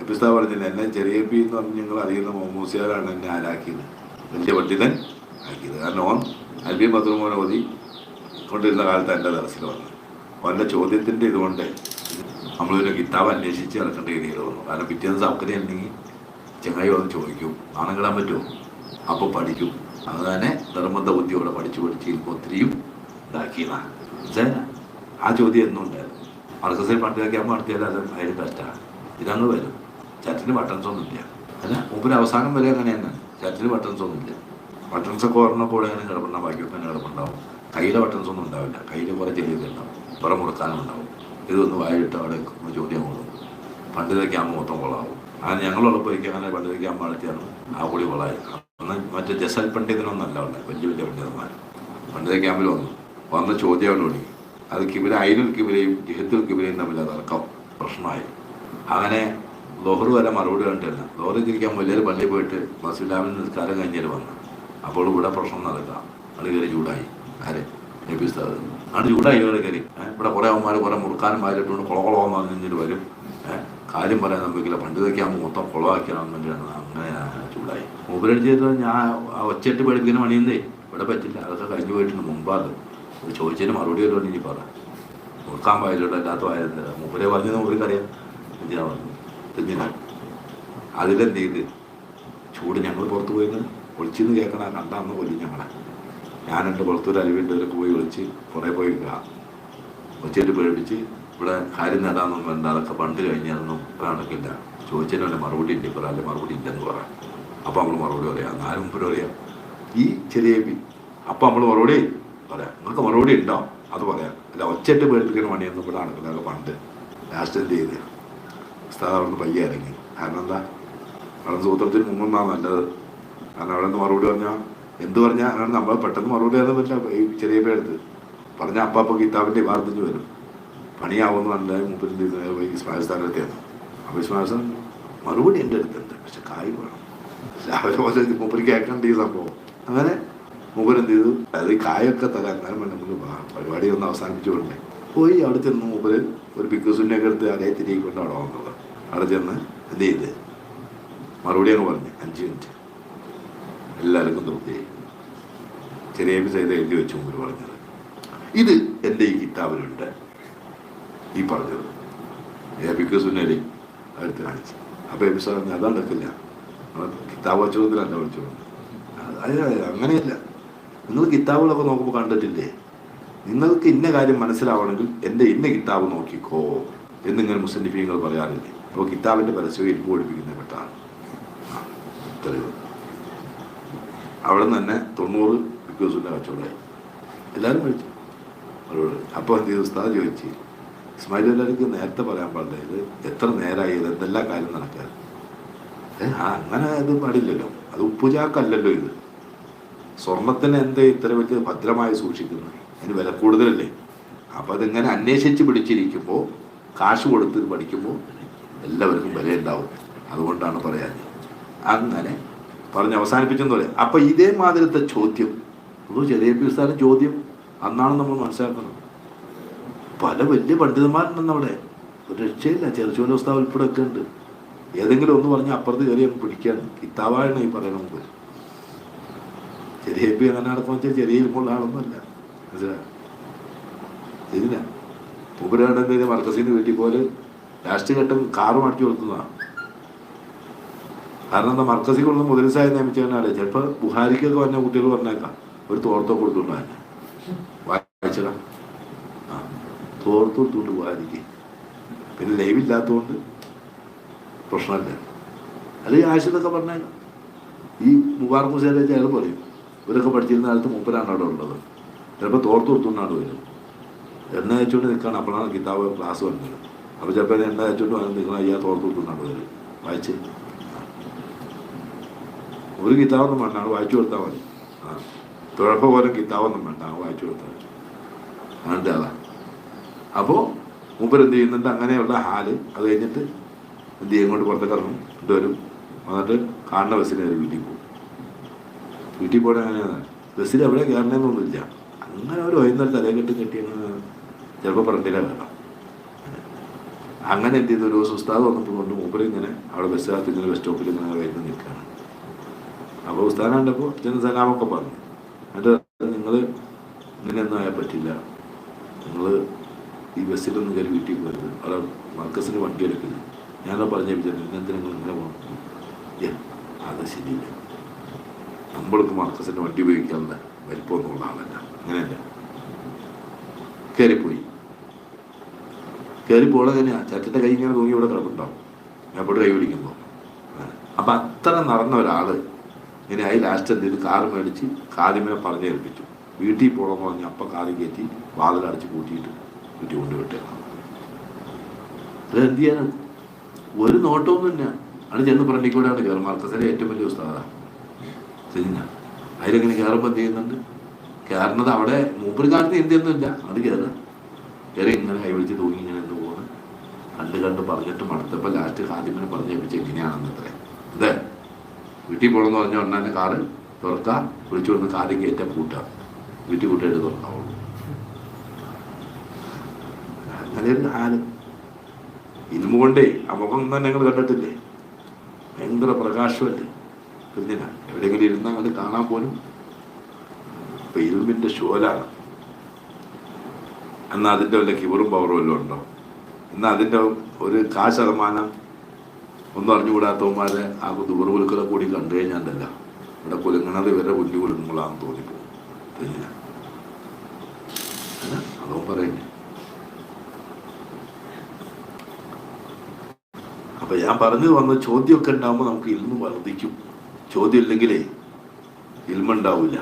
എപ്പിസ്താ പറഞ്ഞില്ല. എന്നെ ചെറിയ പി എന്ന് പറഞ്ഞ് ഞങ്ങൾ അറിയുന്ന മോമൂസിയാരാണ് എന്നെ ആരാക്കിയത്. വലിയ പണ്ഡിതൻ ആക്കിയത്. കാരണം ഓൻ അൽബി ഓതി കൊണ്ടിരുന്ന കാലത്ത് എന്റെ ദർശനം വന്നു അവന്റെ ചോദ്യത്തിന്റെ ഇതുകൊണ്ട് നമ്മളൊരു കിതാബ് അന്വേഷിച്ച് നടക്കേണ്ട രീതിയിൽ വന്നു. കാരണം പിറ്റേന്ന് സൗകര്യം ഉണ്ടെങ്കിൽ ചങ്ങായി വന്ന് ചോദിക്കും. നാണം കിടാൻ പറ്റുമോ? അപ്പോൾ പഠിക്കും. അത് തന്നെ നിർബന്ധ ബുദ്ധിയോടെ പഠിച്ചു പഠിച്ച് ഇപ്പോൾ ഒത്തിരിയും ഇതാക്കിയതാണ്? ആ ചോദ്യം എന്നും ഉണ്ടായിരുന്നു. മർക്കസിൽ പണ്ടിലൊക്കെ ആകുമ്പോൾ നടത്തിയാൽ അത് അതിന് കഷ്ടമാണ് ഇതങ്ങ് വരും. ചട്ടിന് ബട്ടൺസ് ഒന്നും ഇല്ല അല്ല മുമ്പിൽ അവസാനം വരെ അങ്ങനെയാണ് ചാറ്റിന് ബട്ടൺസ് ഒന്നും ഇല്ല ബട്ടൺസ് ഒക്കെ ഒരെണ്ണം കൂടെ അങ്ങനെ കിടപ്പുണ്ടാവും. ബാക്കിയൊക്കെ അങ്ങനെ കിടപ്പുണ്ടാവും. കയ്യിലെ ബട്ടൺസ് ഒന്നും ഉണ്ടാവില്ല. കയ്യിൽ കുറേ ചെറിയത് പുറം കുറേ മുറുക്കാനും ഉണ്ടാവും. ഇതൊന്ന് വായിട്ട് അവിടെ ചോദ്യം കൊള്ളും പണ്ടിതൊക്കെ അമ്മ മൊത്തം കൊള്ളാവും. അങ്ങനെ ഞങ്ങളുള്ളപ്പോഴേക്കും അങ്ങനെ പണ്ടിതൊക്കെ അമ്മ നടത്തിയാണ് ആ കൂടി കൊള്ളായി അന്ന് മറ്റേ ജസൽ പണ്ഡിതനൊന്നല്ല ഉള്ളത് വലിയ വലിയ പണ്ഡിതന്മാർ. പണ്ടിത ക്യാമ്പിൽ വന്നു. വന്ന ചോദ്യമാണ് തുടങ്ങി അത് കിബില അയിനുൽ കിബിലയും ജിഹത്തുൽ കിബിലയും തമ്മിൽ തർക്കം പ്രശ്നമായി. അങ്ങനെ ലോഹർ വരെ മറുപടി കണ്ടില്ല ലോഹർ തിരിക്കാൻ വലിയൊരു പള്ളിയിൽ പോയിട്ട് മസ്ജിദാമിൽ നിസ്കാരം കഴിഞ്ഞാൽ വന്നു. അപ്പോൾ ഇവിടെ പ്രശ്നം നടക്കാം. അത് കയറി ചൂടായി. ആരെ? നബിസ്താദ് ആണ് ചൂടായി കയറി. ഏഹ്? ഇവിടെ കുറേ അവന്മാർ കുറേ മുറുക്കാനും മാരിട്ടുകൊണ്ട് കുളകുളമെന്ന് പറഞ്ഞിട്ട് വരും. കാര്യം പറയാൻ നമുക്കില്ല. പണ്ട് ആകുമ്പോൾ മൊത്തം കുളമാക്കിയാൻ വേണ്ടിയാണ് അങ്ങനെ ചൂടായി. മൂപ്പരടിച്ച് ചെയ്തത് ഞാൻ ഒച്ചയിട്ട് പഠിപ്പിക്കുന്ന പണിയുന്നേ ഇവിടെ പറ്റില്ല. അതൊക്കെ കഴിഞ്ഞു പോയിട്ടുണ്ട്. മുമ്പാണ്. അത് ചോദിച്ചതിന് മറുപടി വരുവാണ് ഇനി പറ. മുറുക്കാൻ പായലോട്ട് അല്ലാത്ത ആയത് മൂപ്പരെ പറഞ്ഞ് നമുക്കറിയാം എന്തിനാ പറഞ്ഞു എന്തിനാ അതിലെന്ത് ചെയ്ത് ചൂട് ഞങ്ങൾ പുറത്ത് പോയിരുന്നു ഒളിച്ചെന്ന് കേൾക്കണ കണ്ടാന്ന് കൊല്ലും ഞങ്ങളെ. ഞാൻ എന്റെ പുറത്തൊരു അലിവിന്റെയൊക്കെ പോയി ഒളിച്ച് കുറേ പോയി ഒച്ചയിട്ട് പേടിച്ച് ഇവിടെ കാര്യം നേടാനൊന്നും വേണ്ട അതൊക്കെ പണ്ട് കഴിഞ്ഞതൊന്നും ഇപ്പം നടക്കില്ല. ചോദിച്ചതിന് മറുപടി ഉണ്ട് ഇപ്പോൾ അല്ലെ മറുപടി ഇല്ലെന്ന് പറയാം അപ്പം നമ്മൾ മറുപടി പറയാം. നാല് മുമ്പ് പറയാം ഈ ചെറിയ പി അപ്പം നമ്മൾ മറുപടി പറയാം. നിങ്ങൾക്ക് മറുപടി ഉണ്ടോ? അത് പറയാം. അല്ല ഒച്ചയിട്ട് പേടിപ്പിക്കുന്ന പണിയൊന്നും ഇവിടെ നടക്കില്ല. പണ്ട്. ലാസ്റ്റ് എന്ത് ചെയ്ത്? ഉസ്താദ് അവിടെ പയ്യെ ഇറങ്ങി. കാരണം എന്താ? അവിടെ സൂത്രത്തിന് മുമ്പൊന്നാണ് നല്ലത്. കാരണം അവിടെ നിന്ന് മറുപടി പറഞ്ഞാൽ എന്ത് പറഞ്ഞാൽ അതാണ് നമ്മൾ പെട്ടെന്ന് മറുപടി അറിയാൻ പറ്റില്ല ഈ ചെറിയ പേടുത്ത് പറഞ്ഞ അപ്പ അപ്പോൾ കിതാബിന്റെ ഭാഗത്തിന് വരും. പണിയാവുമെന്ന് കണ്ടാൽ മുപ്പത്തി പോയി ഇസ്മായിൽ സ്ഥാനത്തെയാണ് അപ്പോൾ മറുപടി എന്റെ അടുത്തുണ്ട്. പക്ഷെ കായ് വേണം. രാവിലെ പോലെ മൂപ്പര് കേൾക്കേണ്ട ഈ സംഭവം. അങ്ങനെ മൂപ്പരെന്ത് ചെയ്തു? അതായത് കായൊക്കെ തരാൻ വേണ്ട നമുക്ക് പരിപാടി ഒന്ന് അവസാനിപ്പിച്ചു കൊണ്ടേ പോയി അവിടെ ചെന്ന് മൂപ്പര് ഒരു പിക്കുസുന്നൊക്കെ എടുത്ത് അതേ തിരികെ കൊണ്ട് അവിടെ വന്നത്. അവിടെ ചെന്ന് എന്ത് ചെയ്ത്? മറുപടി അങ്ങ് പറഞ്ഞു. അഞ്ച് മിനിറ്റ് എല്ലാവർക്കും തൃപ്തിയായി. ചെറിയ ചെയ്ത് എഴുതി വെച്ചു മുമ്പ് പറഞ്ഞത്. ഇത് എന്റെ ഈ കിതാബിലുണ്ട്. ഈ പറഞ്ഞത്. ഏപിക്ക് സുന്നലി അടുത്ത് കാണിച്ചു. അപ്പോൾ എബി സാർ അതാ നടക്കില്ല. കിതാബ് വച്ചതിലല്ല വിളിച്ചോണ്ട് അത് അങ്ങനെയല്ല. നിങ്ങൾ കിതാബുകളൊക്കെ നോക്കുമ്പോൾ കണ്ടിട്ടില്ലേ? നിങ്ങൾക്ക് ഇന്ന കാര്യം മനസ്സിലാവണമെങ്കിൽ എന്റെ ഇന്ന കിതാബ് നോക്കിക്കോ എന്നിങ്ങനെ മുസ്ലിഫീങ്ങൾ പറയാറില്ലേ അപ്പോൾ കിതാബിന്റെ പരസ്യം ഇരുമ്പ് പഠിപ്പിക്കുന്ന പെട്ടാണ്. അവിടെ നിന്ന് തന്നെ തൊണ്ണൂറ് വിക്യൂസിന്റെ കച്ചവടമായി. എല്ലാവരും കഴിച്ചു അവരോട് അപ്പോൾ എന്ത് ചെയ്തു? ഉസ്താദ് ചോദിച്ചു. ഇസ്മായിൽ എല്ലാവർക്കും നേരത്തെ പറയാൻ പാടില്ല. ഇത് എത്ര നേരമായി? ഇത് എന്തെല്ലാം കാര്യം നടക്കാൻ? ആ അങ്ങനെ ഇത് പാടില്ലല്ലോ. അത് ഉപ്പുചാക്കല്ലല്ലോ ഇത്. സ്വർണത്തിന് എന്താ ഇത്ര വലിയ ഭദ്രമായി സൂക്ഷിക്കുന്നത്? അതിന് വില കൂടുതലല്ലേ? അപ്പം അതിങ്ങനെ അന്വേഷിച്ച് പിടിച്ചിരിക്കുമ്പോൾ കാശ് കൊടുത്ത് പഠിക്കുമ്പോൾ എല്ലാവർക്കും വില ഉണ്ടാവും അതുകൊണ്ടാണ് പറയാൻ അങ്ങനെ പറഞ്ഞ് അവസാനിപ്പിച്ചെന്ന് പറയാം. അപ്പം ഇതേമാതിരത്തെ ചോദ്യം. അത് ചെറിയ പിസ്താനും ചോദ്യം. അന്നാണ് നമ്മൾ മനസ്സിലാക്കുന്നത്. പല വലിയ പണ്ഡിതന്മാരുണ്ടെന്ന് അവിടെ. ഒരു രക്ഷയില്ല. ചെറുച്ചോല ഉസ്താവ് ഉൾപ്പെടെ ഒക്കെ ഉണ്ട്. ഏതെങ്കിലും ഒന്ന് പറഞ്ഞാൽ അപ്പുറത്ത് കയറി അങ്ങ് പിടിക്കുകയാണ് കിതാബാണ് ഈ പറയുന്ന ചെറിയ പി അങ്ങനെ നടക്കുമ്പോൾ വെച്ചാൽ ചെറിയ ഇരിപ്പുള്ള ആളൊന്നുമല്ല. മനസ്സിലായോ? ശരിയില്ല മൂപ്പരാണ്ട് മർക്കസിൽ നിന്ന് വീട്ടിൽ പോലെ ലാസ്റ്റ് ഘട്ടം കാറ് മാറ്റി കൊടുക്കുന്നതാണ്. കാരണം എന്താ? മർക്കസിൽ കൊള്ളുന്ന മുതലിസായി നിയമിച്ചവനാണ് ചിലപ്പോൾ ബുഹാരിക്കൊക്കെ വന്ന കുട്ടികൾ പറഞ്ഞേക്കാം. ഒരു തോർത്തോ കൊടുത്തുകൊണ്ട് തന്നെ വായിച്ചതാ? ആ. തോർത്ത് കൊടുത്തുകൊണ്ട് ബുഹാരിക്ക്. പിന്നെ ലൈവില്ലാത്തതുകൊണ്ട് പ്രശ്നമില്ല. അല്ലെങ്കിൽ ആശുപത്രിയൊക്കെ പറഞ്ഞേക്കാം. ഈ മുബാർക്ക് അയാൾ പറയും. ഇവരൊക്കെ പഠിച്ചിരുന്ന കാലത്ത് മൂപ്പരാണ് അവിടെ ഉള്ളത്. ചിലപ്പോൾ തോർത്ത് കൊടുത്തുകൊണ്ടാണ് വരും എണ്ണ വെച്ചുകൊണ്ട് നിൽക്കുകയാണ് അപ്പോഴാണ് കിതാബ് ക്ലാസ് വന്നത്. അപ്പോൾ ചിലപ്പോൾ എണ്ണ അയച്ചുകൊണ്ട് വന്ന് നിൽക്കണം അയ്യാ തോർത്ത് കൊടുത്തുകൊണ്ടാണ് വരും വായിച്ച്. ഒരു കിതാബൊന്നും വേണ്ട. അത് വായിച്ചു കൊടുത്താൽ മതി. ആ. തുഴപ്പ പോലും കിതാബൊന്നും വേണ്ട. വായിച്ചു കൊടുത്താൽ മതി. അങ്ങനത്തെ അതാ അപ്പോൾ മൂപ്പർ എന്ത് ചെയ്യുന്നുണ്ട്? അങ്ങനെയുള്ള ഹാൽ അത് കഴിഞ്ഞിട്ട് എന്ത് ചെയ്യും? കൊണ്ട് പുറത്തേക്ക് ഇറങ്ങും. ഇട്ട് വരും. വന്നിട്ട് കാണുന്ന ബസ്സിന് വീട്ടിൽ പോകും. വീട്ടിൽ പോകണ അങ്ങനെയാണ് ബസ്സിൽ എവിടെ കയറണമെന്നൊന്നുമില്ല അങ്ങനെ ഒരു ഒരു തലേ കെട്ടി കെട്ടിയെന്ന് ചിലപ്പോൾ പറഞ്ഞില്ല കേട്ടോ. അങ്ങനെ എന്ത് ചെയ്തു? ഒരു ദിവസം ഉസ്താദ് വന്നപ്പോൾ കൊണ്ട് മൂപ്പര് ഇങ്ങനെ അവിടെ ബസ് കാത്ത് ഇങ്ങനെ ബസ് സ്റ്റോപ്പിൽ ഇങ്ങനെ വരുന്ന നിൽക്കുകയാണ്. അപ്പോൾ ഉസ്താദ് കണ്ടപ്പോൾ ചെന്ന് സലാമൊക്കെ പറഞ്ഞു. എന്നിട്ട് നിങ്ങൾ ഇങ്ങനെയൊന്നും ആയാൽ പറ്റില്ല. നിങ്ങൾ ഈ ബസ്സിലൊന്നും കയറി വീട്ടിൽ പോരുത് അവിടെ മർക്കസിന് വണ്ടി എടുക്കുന്നത് ഞാനത് പറഞ്ഞു വിചാരിച്ചു എന്തിനാ നിങ്ങൾ ഇങ്ങനെ പോകണം അത് ശരിയില്ല. നമ്മൾക്ക് മാർക്കസിന്റെ വണ്ടി ഉപയോഗിക്കാനുള്ള വലിപ്പമൊന്നുമുള്ള ആളല്ല. അങ്ങനെയല്ല? കയറിപ്പോയി കയറി പോകണത് തന്നെയാ ചാറ്റിന്റെ കൈ ഇങ്ങനെ തൂങ്ങി ഇവിടെ കിടപ്പുണ്ടാവും ഞാൻ ഇവിടെ കൈ പിടിക്കുമ്പോൾ അപ്പം അത്ര നടന്ന ഒരാൾ ഇങ്ങനെ ആയി ലാസ്റ്റ് എന്ത് കാർ കാറ് മേടിച്ച് പറഞ്ഞു പറഞ്ഞേൽപ്പിച്ചു വീട്ടിൽ പോകണമെന്ന് പറഞ്ഞ് അപ്പം കാറ് കയറ്റി വാതിലടച്ച് കൂട്ടിയിട്ട് വീട്ടിൽ കൊണ്ടുവിട്ടേക്കണം അത് എന്ത് ചെയ്യാനാണ് ഒരു നോട്ടമൊന്നുമില്ല അത് ചെന്ന് പറഞ്ഞിക്കൂടെയാണ് കയറും മാർക്കസിന്റെ ഏറ്റവും വലിയ ഉസ്താദാണ് ശരിയാ അതിലെങ്ങനെ കയറുമ്പോൾ എന്ത് ചെയ്യുന്നുണ്ട്? കയറുന്നത് അവിടെ മൂപ്പര് കാലത്ത് എന്ത് ചെയ്യുന്നില്ല അത് കയറുക. കയറി ഇങ്ങനെ കൈവിളിച്ച് തൂങ്ങി ഇങ്ങനെ എന്ത് പോകുന്നു കണ്ട് കണ്ട് പറഞ്ഞിട്ട് മടുത്തപ്പോൾ ലാസ്റ്റ് ഖാദിമിനെ പറഞ്ഞ് വിളിച്ച് എങ്ങനെയാണെന്ന് അത്രേ. അതെ? വീട്ടിൽ പോകണമെന്ന് പറഞ്ഞ ഉടനെ കാറ് തുറക്കുക വിളിച്ചു കൊണ്ട് കാര്യം കയറ്റാൻ കൂട്ടാം വീട്ടിൽ കൂട്ടിയിട്ട് തുറക്കാവുള്ളൂ. അങ്ങനെയൊരു ഹാൽ ഇൽമ കൊണ്ടേ തന്നെ ഞങ്ങൾ കണ്ടിട്ടില്ലേ? ഭയങ്കര പ്രകാശമല്ലേ? കുഞ്ഞിന എവിടെയെങ്കിലും ഇരുന്നാൽ അത് കാണാൻ പോലും. ഇപ്പൊ ഇരുമ്പിന്റെ ഷോലാണ് എന്നാൽ അതിന്റെ വല്ല കിബറും പവറും വല്ലതും ഉണ്ടോ? എന്നാൽ അതിന്റെ ഒരു കാ ശതമാനം ഒന്നും അറിഞ്ഞുകൂടാത്തവന്മാരെ ആ ദൂര കുലുക്കല കൂടി കണ്ടു കഴിഞ്ഞാണ്ടല്ല ഇവിടെ കുലുങ്ങണത് ഇവരുടെ കുഞ്ഞു കുലുങ്ങളാന്ന് തോന്നിപ്പോകും. കുഞ്ഞിന അതോ പറയുന്നു. അപ്പൊ ഞാൻ പറഞ്ഞു വന്ന ചോദ്യമൊക്കെ ഉണ്ടാകുമ്പോൾ നമുക്ക് ഇന്ന് വർദ്ധിക്കും. ചോദ്യം ഇല്ലെങ്കിലേ ഇൽമ ഉണ്ടാവില്ല